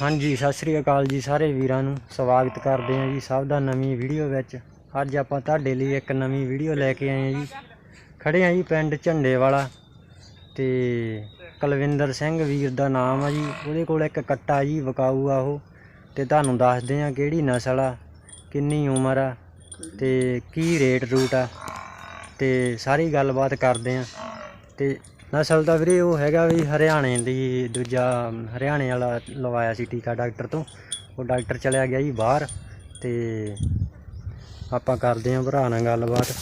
ਹਾਂਜੀ, ਸਤਿ ਸ੍ਰੀ ਅਕਾਲ ਜੀ ਸਾਰੇ ਵੀਰਾਂ ਨੂੰ। ਸਵਾਗਤ ਕਰਦੇ ਹਾਂ ਜੀ ਸਭ ਦਾ ਨਵੀਂ ਵੀਡੀਓ ਵਿੱਚ। ਅੱਜ ਆਪਾਂ ਤੁਹਾਡੇ ਲਈ ਇੱਕ ਨਵੀਂ ਵੀਡੀਓ ਲੈ ਕੇ ਆਏ ਹਾਂ ਜੀ। ਖੜੇ ਹਾਂ ਜੀ ਪਿੰਡ ਝੰਡੇ ਵਾਲਾ ਤੇ ਕੁਲਵਿੰਦਰ ਸਿੰਘ ਵੀਰ ਦਾ ਨਾਮ ਆ ਜੀ। ਉਹਦੇ ਕੋਲ ਇੱਕ ਕੱਟਾ ਜੀ ਵਿਕਾਊ ਆ ਉਹ। ਤੇ ਤੁਹਾਨੂੰ ਦੱਸਦੇ ਹਾਂ ਕਿਹੜੀ ਨਸਲ ਆ, ਕਿੰਨੀ ਉਮਰ ਆ ਤੇ ਕੀ ਰੇਟ ਰੂਟ ਆ। ਤੇ ਸਾਰੀ ਗੱਲਬਾਤ ਕਰਦੇ ਹਾਂ। ਤੇ ਨਸਲ ਦਾ ਵੀਰੇ ਉਹ ਹੈਗਾ ਵੀ ਹਰਿਆਣੇ ਦੀ ਦੂਜਾ ਹਰਿਆਣੇ ਵਾਲਾ ਲਵਾਇਆ ਸੀ ਟੀਕਾ ਡਾਕਟਰ ਤੋਂ। ਉਹ ਡਾਕਟਰ ਚਲਿਆ ਗਿਆ ਜੀ ਬਾਹਰ ਤੇ ਆਪਾਂ ਕਰਦੇ ਹਾਂ ਭਰਾ ਨਾਲ ਗੱਲਬਾਤ।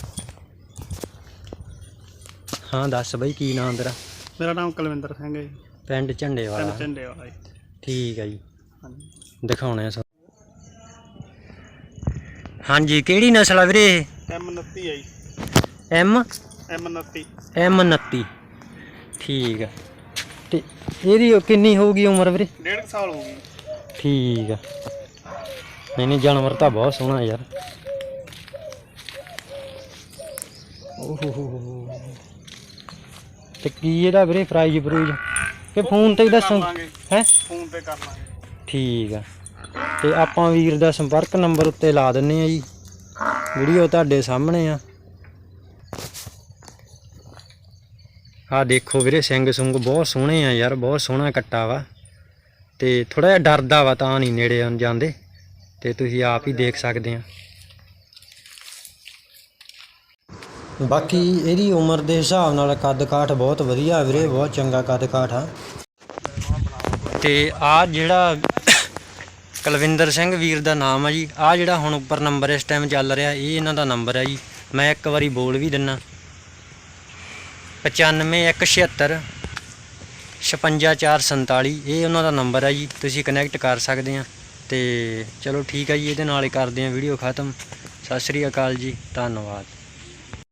ਹਾਂ ਦੱਸ ਬਈ ਕੀ ਨਾਮ ਤੇਰਾ? ਮੇਰਾ ਨਾਮ ਕੁਲਵਿੰਦਰ ਸਿੰਘ ਹੈ ਜੀ। ਪਿੰਡ ਝੰਡੇ ਵਾਲਾ ਪਿੰਡ ਝੰਡੇ ਵਾਲਾ ਜੀ। ਠੀਕ ਹੈ ਜੀ। ਹਾਂਜੀ। ਦਿਖਾਉਣੇ ਆ ਸਭ। ਹਾਂਜੀ ਕਿਹੜੀ ਨਸਲ ਆ ਵੀਰੇ ਐਮ 29 ਹੈ ਜੀ। ਐਮ? ਐਮ 29 ਐਮ 29 ਠੀਕ ਆ। ਤੇ ਇਹਦੀ ਕਿੰਨੀ ਹੋਊਗੀ ਉਮਰ ਵੀਰੇ? ਡੇਢ ਸਾਲ ਹੋ ਗਈ ਠੀਕ ਆ। ਨਹੀਂ ਨਹੀਂ ਜਾਨਵਰ ਤਾਂ ਬਹੁਤ ਸੋਹਣਾ ਯਾਰ। ਓਹੋ। ਤੇ ਕੀ ਇਹਦਾ ਵੀਰੇ ਪ੍ਰਾਈਜ਼ ਪ੍ਰੂਜ ਕਿ ਫੋਨ ਤੇ ਹੀ ਦੱਸੋ। ਲਾਂਗੇ। ਹੈ? ਫੋਨ ਤੇ ਕਰ ਲਾਂਗੇ। ਠੀਕ ਆ। ਤੇ ਆਪਾਂ ਵੀਰ ਦਾ ਸੰਪਰਕ ਨੰਬਰ ਉੱਤੇ ਲਾ ਦਿੰਨੇ ਆ ਜੀ। ਵੀਡੀਓ ਤੁਹਾਡੇ ਸਾਹਮਣੇ ਆ। ਆ ਦੇਖੋ ਵੀਰੇ ਸਿੰਘ ਸੁੰਗ ਬਹੁਤ ਸੋਹਣੇ ਆ ਯਾਰ ਬਹੁਤ ਸੋਹਣਾ ਕੱਟਾ ਵਾ। ਤੇ ਥੋੜਾ ਜਿਹਾ ਡਰਦਾ ਵਾ ਤਾਂ ਨਹੀਂ ਨੇੜੇ ਜਾਂਦੇ। ਤੇ ਤੁਸੀਂ ਆਪ ਹੀ ਦੇਖ ਸਕਦੇ ਆ। ਬਾਕੀ ਇਹਦੀ ਉਮਰ ਦੇ ਹਿਸਾਬ ਨਾਲ ਕੱਦ ਕਾਠ ਬਹੁਤ ਵਧੀਆ ਵੀਰੇ ਬਹੁਤ ਚੰਗਾ ਕੱਦ ਕਾਠ ਆ। ਤੇ ਆ ਜਿਹੜਾ ਕੁਲਵਿੰਦਰ ਸਿੰਘ ਵੀਰ ਦਾ ਨਾਮ ਆ ਜੀ ਆ ਜਿਹੜਾ ਹੁਣ ਉੱਪਰ ਨੰਬਰ ਇਸ ਟਾਈਮ ਚੱਲ ਰਿਹਾ ਇਹ ਇਹਨਾਂ ਦਾ ਨੰਬਰ ਹੈ ਜੀ। ਮੈਂ ਇੱਕ ਵਾਰੀ ਬੋਲ ਵੀ ਦਿੰਨਾ। 95176 56447 ਇਹ ਉਹਨਾਂ ਦਾ ਨੰਬਰ ਹੈ ਜੀ, ਤੁਸੀਂ ਕਨੈਕਟ ਕਰ ਸਕਦੇ ਆ। ਤੇ ਚਲੋ ਠੀਕ ਹੈ ਜੀ, ਇਹਦੇ ਨਾਲ ਹੀ ਕਰਦੇ ਆ ਵੀਡੀਓ ਖਤਮ। ਸਤਿ ਸ੍ਰੀ ਅਕਾਲ ਜੀ, ਧੰਨਵਾਦ।